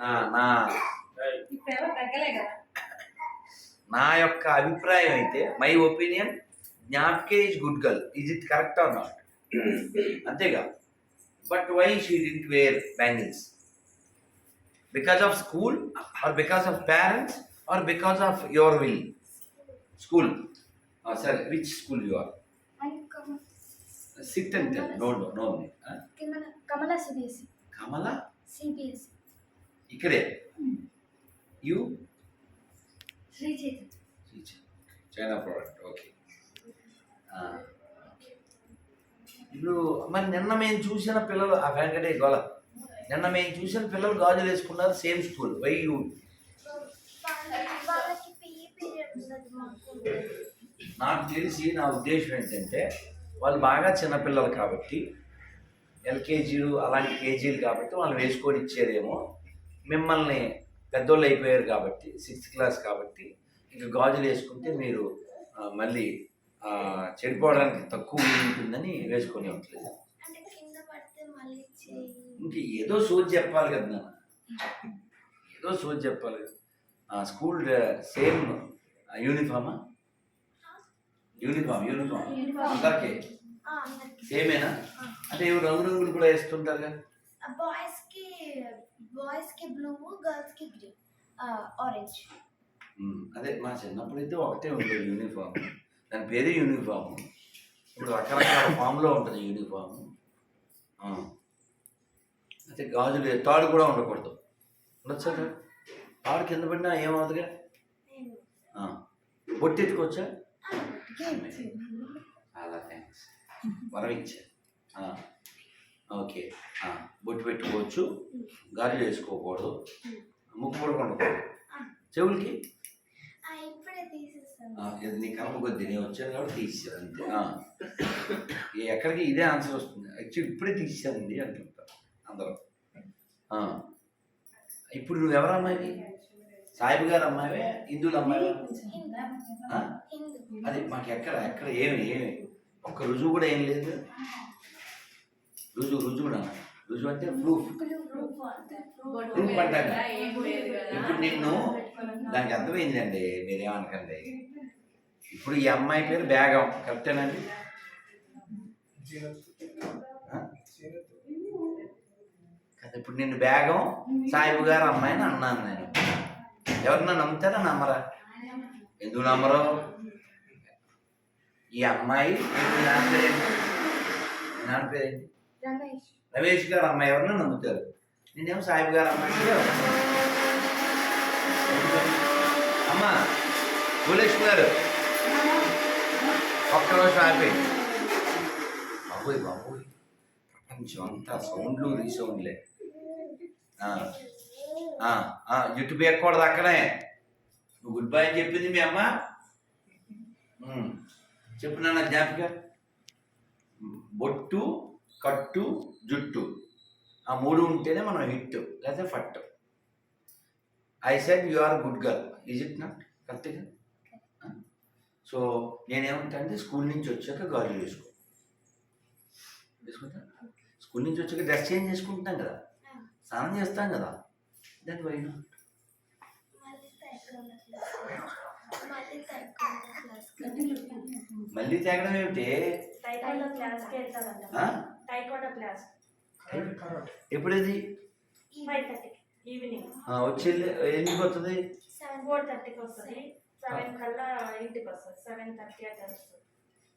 నా నా ఇప్పుడు తగ్గలే కదా నా యొక్క అభిప్రాయం అయితే my opinion జ్ఞాపికే is good girl is it correct or not అంతేగా. But why she didn't wear bangles because of school or because of parents or because of your will school సరే which school you are sit and no no no Kamala CBSE Kamala CBSE ఇక్కడే. You Shri China product okay ఇప్పుడు మరి నిన్న మేము చూసిన పిల్లలు ఆ వెంకటే గోల. నిన్న మేము చూసిన పిల్లలు గాజులు వేసుకున్నారు సేమ్ స్కూల్ వై యూ నాకు తెలిసి నా ఉద్దేశం ఏంటంటే వాళ్ళు బాగా చిన్నపిల్లలు కాబట్టి ఎల్కేజీలు అలాంటి కేజీలు కాబట్టి వాళ్ళు వేసుకొని ఇచ్చారేమో మిమ్మల్ని పెద్దోళ్ళు అయిపోయారు కాబట్టి సిక్స్త్ క్లాస్ కాబట్టి ఇక గాజులు వేసుకుంటే మీరు మళ్ళీ చెడిపోవడానికి తక్కువ ఉంటుందని వేసుకొని ఉండలేదు. ఇంక ఏదో సోది చెప్పాలి కదా నాన్న. ఏదో సోది చెప్పాలి. కదా స్కూల్ సేమ్ యూనిఫామా యూనిఫామ్. యూనిఫామ్. అందరికీ? సేమేనా? అంటే రంగు రంగులు కూడా వేస్తుంటారు కదా బాయ్స్కి బ్లూ గర్ల్స్కి గ్రీన్ ఆరెంజ్. అదే మా చిన్నప్పుడు అయితే ఒకటే ఉండేది యూనిఫామ్. దాని పేరే యూనిఫామ్. ఇప్పుడు రకరకాల ఫామ్లో ఉంటుంది యూనిఫామ్. అయితే గాజులు తాడు కూడా ఉండకూడదు. ఉండొచ్చా తాడు? కింద పడినా ఏమవుతుందిగా. బొట్టు ఎత్తుకోవచ్చా చాలా థ్యాంక్స్ వరం ఇచ్చా. ఓకే. బొట్టు పెట్టుకోవచ్చు. గాజులు వేసుకోకూడదు ముక్కు కూడా ఉండకూడదు చెవులకి? ఇది నీ కర్మ కొద్ది నేను వచ్చాను కాబట్టి తీసాను అంతే. ఎక్కడికి ఇదే ఆన్సర్ వస్తుంది. యాక్చువల్లీ ఇప్పుడే తీసానండి అంటుంటారు అందరూ. ఇప్పుడు నువ్వు ఎవరు అమ్మాయి సాయిబు గారు అమ్మాయివే? హిందువుల? హిందూ. అది మాకు ఎక్కడ ఎక్కడ ఏమి ఏమి? ఒక్క రుజువు కూడా ఏం లేదు. రుజువు రుజువు కూడా రుజువు అంటే ప్రూఫ్ ప్రూఫ్ అంటారు ఇప్పుడు నిన్ను దానికి అర్థమైందండి మీరేమనకండి. ఇప్పుడు ఈ అమ్మాయి పేరు బేగం కరెక్టేనండి? కదా ఇప్పుడు నిన్ను బేగం సాయిబు గారు అమ్మాయిని అన్నాను నేను. ఎవరన్నా నమ్ముతారా నమ్మరా? ఎందుకు నమ్మరు? ఈ అమ్మాయి నాన్న పేరేంటి? మీ నాన్న పేరేంటి? రమేష్. గారు అమ్మాయి ఎవరిని నమ్ముతారు. నేనేమో సాహిబ్ గారు అమ్మాయి అమ్మా భూలక్ష్మి గారు. ఒక్క రోజు ఆపి. బాబోయ్ బాబోయ్. ప్రపంచం అంతా సౌండ్లు రీసౌండ్లే జుట్టు పేయకూడదు అక్కడే. నువ్వు గుడ్ బై అని చెప్పింది మీ అమ్మ. చెప్పు నాన్న జ్ఞాపిక. బొట్టు కట్టు జుట్టు. ఆ మూడు ఉంటేనే మనం హిట్. లేకపోతే ఫట్. I said you are good girl. Is it not కరెక్ట్గా సో నేనేమంటా స్కూల్ నుంచి వచ్చాక గాజులు వేసుకో. వేసుకుంటా? స్కూల్ నుంచి వచ్చాక డ్రెస్ చేంజ్ చేసుకుంటాం కదా. స్నానం చేస్తాం కదా. దాని వై నాట్ మళ్ళీ తేగడం ఏమిటి? క్లాస్ ఎప్పుడేది? ఫైవ్ థర్టీకి ఈవినింగ్ ఆ, వచ్చి వెళ్ళి- ఎందుకు వస్తుంది? సెవెన్ ఫోర్ థర్టీకి వస్తుంది. సెవెన్ కల్లా ఇంటికి వస్తుంది. సెవెన్ థర్టీ వస్తుంది.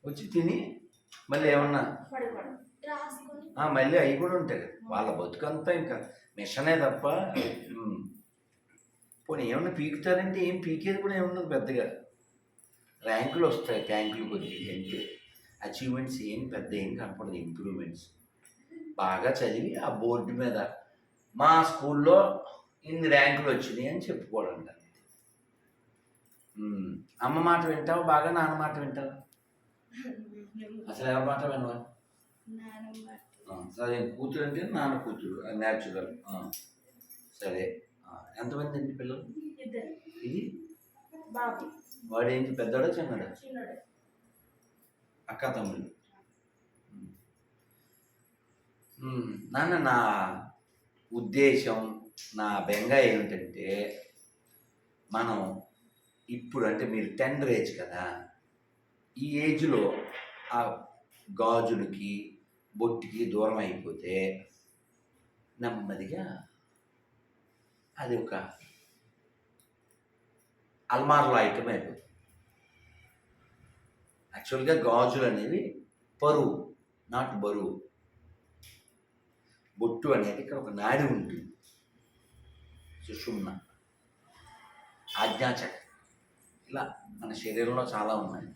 వచ్చి తిని మళ్ళీ ఏమన్నా? పడుకోవడం. రాసుకుని. ఆ, మళ్ళీ అవి కూడా ఉంటాయి కదా. వాళ్ళ బతుకంతా ఇంకా మిషనే తప్ప. పోనీ ఏమన్నా పీకుతారంటే ఏం పీకేది కూడా ఏముండదు పెద్దగా. ర్యాంకులు వస్తాయి ట్యాంకులు కొద్దిగా అంటే అచీవ్మెంట్స్ ఏం పెద్ద ఏం కనపడదు ఇంప్రూవ్మెంట్స్ బాగా చదివి ఆ బోర్డు మీద మా స్కూల్లో ఇన్ని ర్యాంకులు వచ్చినాయి అని చెప్పుకోవడం ఉమ్. అమ్మ మాట వింటావా? బాగా నాన్న మాట వింటావా? అసలు ఎవరి మాట వినవా? సరే కూతురు అంటే నాన్న కూతురు న్యాచురల్ సరే. ఎంతమంది అండి పిల్లలు? ఇది? వాడు ఏంటి పెద్దోడా చిన్నడా. చిన్నడు అక్క నాన్న నా ఉద్దేశం నా బెంగ ఏమిటంటే మనం ఇప్పుడు అంటే మీరు టెండర్ ఏజ్ కదా ఈ ఏజ్లో ఆ గాజులకి బొట్టికి దూరం అయిపోతే నెమ్మదిగా అది ఒక అల్మార్లో ఐటమ్ అయిపోతుంది. యాక్చువల్గా గాజులు అనేవి పరువు నాట్ బరువు. బొట్టు అనేది ఇక్కడ ఒక నాడి ఉంటుంది సుషుమ్న. ఆజ్ఞాచక్ర. ఇలా మన శరీరంలో చాలా ఉన్నాయి.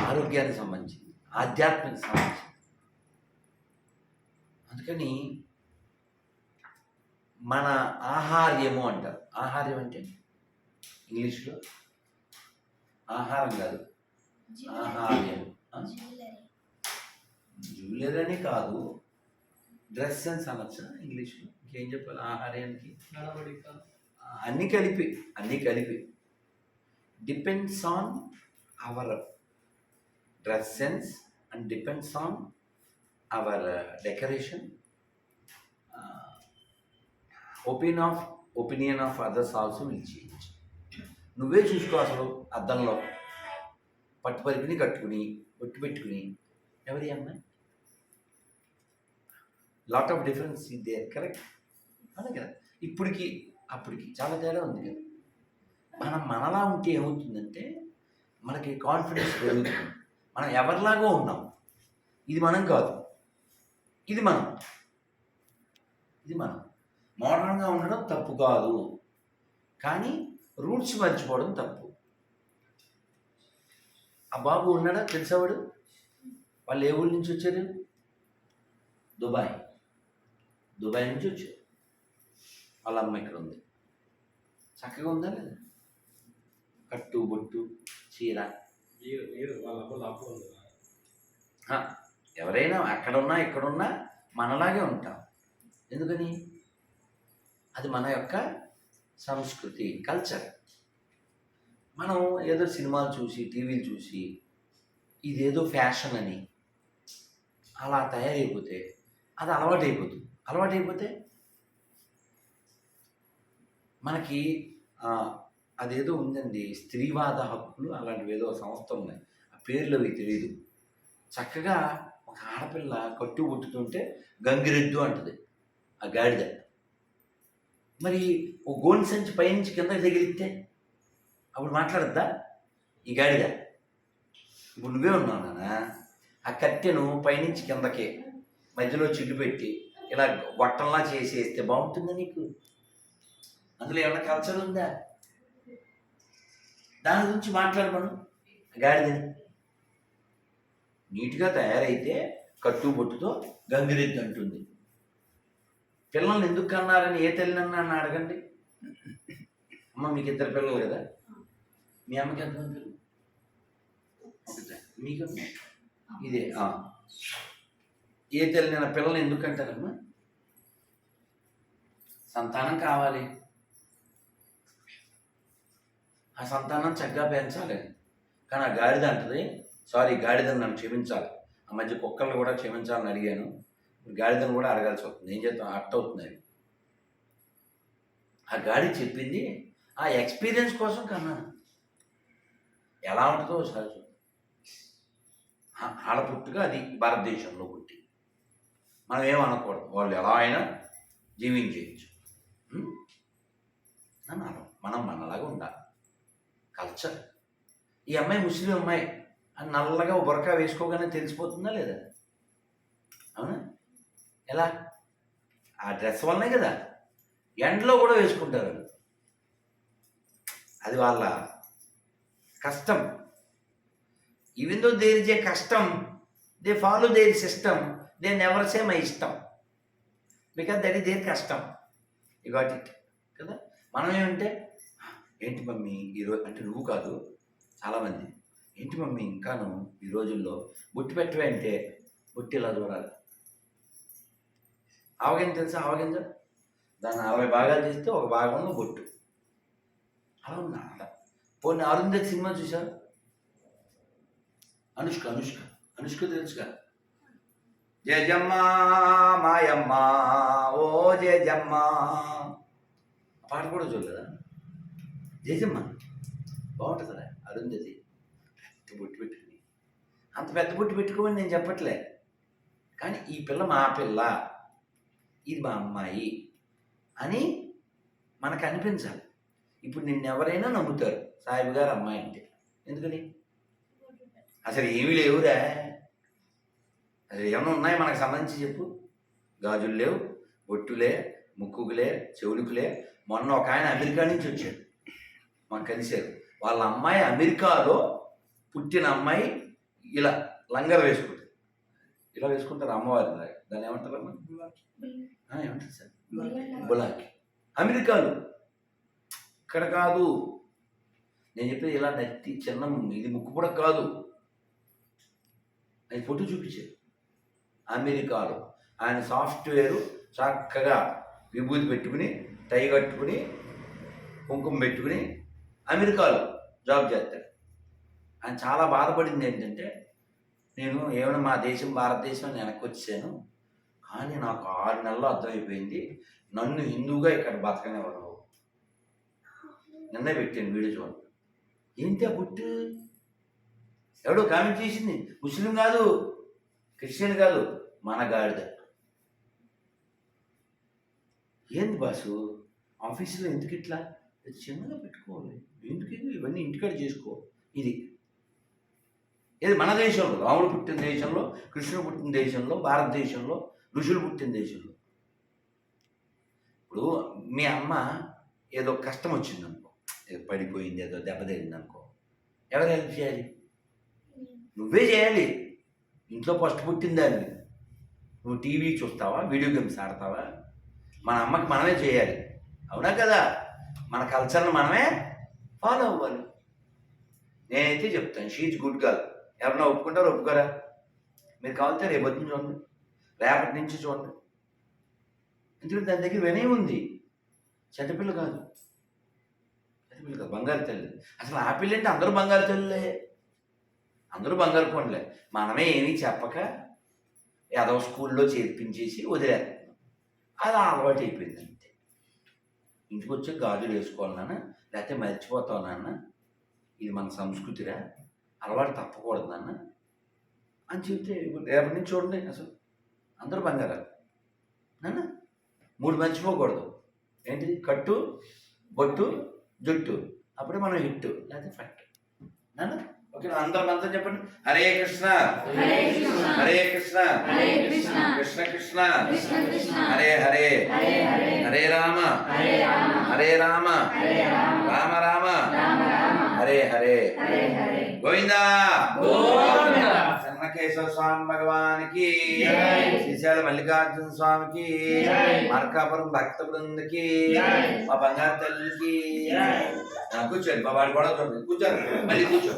ఆరోగ్యానికి సంబంధించింది ఆధ్యాత్మిక సంబంధించింది. అందుకని మన ఆహార్యము అంటారు. ఆహార్యం అంటే ఇంగ్లీష్లో ఆహారం కాదు. జ్యువెలరీ. అని కాదు డ్రెస్ సెన్స్ అనొచ్చు ఇంగ్లీష్లో. ఇంకేం చెప్పాలి? ఆహార్యానికి నడవడిక. అన్నీ కలిపి అన్నీ కలిపి. Depends on our dress sense and depends on our decoration opinion of opinion of others also will change నువ్వే చూసుకో అసలు అద్దంలో. పట్టు పరికిని కట్టుకుని ఒట్టు పెట్టుకుని. ఎవరి అమ్మాయి లాట్ ఆఫ్ డిఫరెన్స్ ఇదే కరెక్ట్ అదే కదా. ఇప్పటికి అప్పటికి చాలా తేడా ఉంది కదా. మనం మనలా ఉంటే ఏమవుతుందంటే మనకి కాన్ఫిడెన్స్ పెరుగుతుంది. మనం ఎవరిలాగో ఉన్నాం. ఇది మనం కాదు. ఇది మనం. ఇది మనం. మోడర్న్గా ఉండడం తప్పు కాదు. కానీ రూట్స్ మర్చిపోవడం తప్పు. ఆ బాబు ఉన్నాడా? తెలిసేవాడు వాళ్ళు ఏ ఊరి నుంచి వచ్చారు? దుబాయ్. దుబాయ్ నుంచి వచ్చారు. వాళ్ళ అమ్మ ఇక్కడ ఉంది. చక్కగా ఉందా లేదా? కట్టు బొట్టు చీర. ఎవరైనా అక్కడున్నా ఇక్కడున్నా మనలాగే ఉంటాం. ఎందుకని? అది మన యొక్క సంస్కృతి కల్చర్. మనం ఏదో సినిమాలు చూసి టీవీలు చూసి ఇదేదో ఫ్యాషన్ అని అలా తయారైపోతే అది అలవాటైపోతుంది. అలవాటైపోతే మనకి అదేదో ఉందండి స్త్రీవాద హక్కులు అలాంటివి ఏదో సంస్థ ఉన్నాయి ఆ పేర్లు అవి తెలియదు చక్కగా ఒక ఆడపిల్ల కట్టు పుట్టుతుంటే గంగిరెద్దు అంటది ఆ గాడిద. మరి ఓ గోన్ సంచి పైనుంచి కిందకి తగిలితే అప్పుడు మాట్లాడద్దా? ఈ గాడిద. ఇప్పుడు నువ్వే ఉన్నావు నాన్న. ఆ కట్టెను పైనుంచి కిందకి మధ్యలో చిల్లు పెట్టి ఇలా వట్టంలా చేసేస్తే బాగుంటుందా నీకు? అందులో ఏమైనా కల్చర్ ఉందా? దాని గురించి మాట్లాడమను. గాడిదని. నీట్గా తయారైతే కట్టు బొట్టుతో గంగిరెద్దు అంటుంది. పిల్లల్ని ఎందుకు కన్నారని ఏ తల్లినన్నా అన్న అడగండి. అమ్మ మీకు ఇద్దరు పిల్లలు కదా? మీ అమ్మకి ఎంతమంది పిల్లలు? ఒకటే. మీకు? ఇదే. ఏ తల్లినైనా పిల్లల్ని ఎందుకు అంటారమ్మా? సంతానం కావాలి. ఆ సంతానం చక్కగా పెంచాలి. కానీ ఆ గాడిద అంటది సారీ గాడిదని నన్ను క్షమించాలి. ఆ మధ్య కుక్కలను కూడా క్షమించాలని అడిగాను. గాడిదను కూడా అడగాల్సి వస్తుంది. ఏం చేద్దాం అట్ట అవుతుంది. ఆ గాడి చెప్పింది ఆ ఎక్స్పీరియన్స్ కోసం కన్నాను ఎలా ఉంటుందో ఒకసారి చూడండి ఆడ పుట్టుగా అది భారతదేశంలో పుట్టి. మనం ఏమనకూడదు వాళ్ళు ఎలా అయినా జీవించేయచ్చు అన్నారు మనం మనలాగా ఉండాలి. కల్చర్. ఈ అమ్మాయి ముస్లిం అమ్మాయి. అని నల్లగా బొరకా వేసుకోగానే తెలిసిపోతుందా లేదా? అవునా? ఎలా? ఆ డ్రెస్ వల్లనే కదా. ఎండలో కూడా వేసుకుంటారు. అది వాళ్ళ కష్టం. Even though there is a కష్టం they follow their system they never say my ఇష్టం. బికాస్ దట్ ఈస్ దేర్ కష్టం. యు గాట్ ఇట్ కదా? మనం ఏమంటే ఏంటి మమ్మీ ఈరోజు అంటే నువ్వు కాదు చాలామంది. ఏంటి మమ్మీ ఇంకాను ఈ రోజుల్లో బొట్టు పెట్టవే అంటే బొట్టి ఇలా చూడాలి ఆవగింజ తెలుసా ఆవగింజ? దాన్ని అరవై భాగాలు చేస్తే ఒక భాగంలో బొట్టు. అలా ఉన్నా అలా పోనీ అరుంధతి సినిమా చూశారు అనుష్క అనుష్క. అనుష్క తెలుసుగా? జయజమ్మ మాయమ్మ ఓ జయజమ్మ. పాట కూడా చూడలేదా జయజమ్మ. బాగుంటుందిరా అరుంధతి పెద్ద బొట్టు పెట్టుకుని. అంత పెద్ద బొట్టు పెట్టుకోమని నేను చెప్పట్లే. కానీ ఈ పిల్ల మా పిల్ల. ఇది మా అమ్మాయి. అని మనకు అనిపించాలి. ఇప్పుడు నిన్ను ఎవరైనా నమ్ముతారు. సాయిబు గారు అమ్మాయి అంటే ఎందుకని? అసలు ఏమీ లేవురా. అసలు ఏమైనా ఉన్నాయి మనకు సంబంధించి చెప్పు. గాజులు లేవు బొట్టులే ముక్కుకులే చెవులుకులే మొన్న ఒక ఆయన అమెరికా నుంచి వచ్చాడు. మాకు కలిశారు. వాళ్ళ అమ్మాయి అమెరికాలో పుట్టిన అమ్మాయి ఇలా లంగర్ వేసుకుంటారు ఇలా వేసుకుంటారు అమ్మవారి. దాన్ని ఏమంటారు ఏమంటారు సార్? బులాకి అమెరికాలో. ఇక్కడ కాదు. నేను చెప్పేది ఇలా నత్తి చిన్న ఇది ముక్కు కూడా కాదు. అది ఫోటో చూపించారు. అమెరికాలో. ఆయన సాఫ్ట్వేరు చక్కగా విభూతి పెట్టుకుని టై కట్టుకుని కుంకుమ పెట్టుకుని అమెరికాలో జాబ్ చేస్తాడు. ఆయన చాలా బాధపడింది ఏంటంటే నేను ఏమైనా మా దేశం భారతదేశం వెనక్కి వచ్చాను కానీ నాకు ఆరు నెలలు అర్థమైపోయింది నన్ను హిందువుగా ఇక్కడ బతకనివ్వరు నిన్నే పెట్టాను వీడియో చూడండి. ఏంటి ఆ గుట్టు ఎవడో కామెంట్ చేసింది. ముస్లిం కాదు క్రిస్టియన్ కాదు మన గాడిద. ఏంది బాసు? ఆఫీసులో ఎందుకు ఇట్లా? చిన్నగా పెట్టుకోవాలి. ఎందుకు ఇవన్నీ ఇంటికాడ చేసుకో. ఇది. ఏది మన దేశంలో రాముడు పుట్టిన దేశంలో కృష్ణుడు పుట్టిన దేశంలో భారతదేశంలో ఋషులు పుట్టిన దేశంలో. ఇప్పుడు మీ అమ్మ ఏదో కష్టం వచ్చింది అనుకో పడిపోయింది ఏదో దెబ్బ తగిలింది అనుకో. ఎవరు హెల్ప్ చేయాలి? నువ్వే చేయాలి. ఇంట్లో ఫస్ట్ పుట్టిందాన్ని నువ్వు టీవీ చూస్తావా? వీడియో గేమ్స్ ఆడతావా? మన అమ్మకి మనమే చేయాలి. అవునా కదా? మన కల్చర్ని మనమే ఫాలో అవ్వాలి. నేనైతే చెప్తాను షీజ్ గుడ్ గర్ల్ ఎవరన్నా ఒప్పుకుంటారో ఒప్పుకోరా? మీరు కావాలంటే రేపు పొద్దున్న చూడండి. రేపటి నుంచి చూడండి. ఎందుకంటే దాని దగ్గర వినయం ఉంది. చెడ్డపిల్ల కాదు. చెడ్డపిల్ల బంగారు తల్లి. అసలు ఆ పిల్ల అంటే అందరూ బంగారు తల్లులే. అందరూ బంగారు కొండలే. మనమే ఏమీ చెప్పక ఏదో స్కూల్లో చేర్పించేసి వదిలేస్తున్నాం. అది అలవాటు అయిపోయింది అంతే. ఇంటికి వచ్చి గాజులు వేసుకోవాలి లేకపోతే మర్చిపోతావు నాన్న. ఇది మన సంస్కృతిరా. అలవాటు తప్పకూడదు నాన్న. అని చెప్తే రేపటి నుంచి చూడండి అసలు. అందరూ బంగారాలు నాన్న మూడు మర్చిపోకూడదు. ఏంటి? కట్టు బొట్టు జుట్టు. అప్పుడే మనం హిట్ లేకపోతే ఫట్. నాన్న? ఓకే అందరం అంతా చెప్పండి. హరే కృష్ణ. హరే కృష్ణ. హరే కృష్ణ. హరే కృష్ణ. హరే హరే. హరే రామ. హరే రామ. హరే రామ. హరే రామ. రామ రామ. రామ రామ. హరే హరే. హరే హరే. గోవిందా. చెన్నకేశ్వర స్వామి భగవానికి. శ్రీశైల మల్లికార్జున స్వామికి. మార్కాపురం భక్త బృందకి. మా బంగారు తల్లికి కూర్చోండి మా వాడు కూడా చూడండి కూర్చోండి మళ్ళీ కూర్చో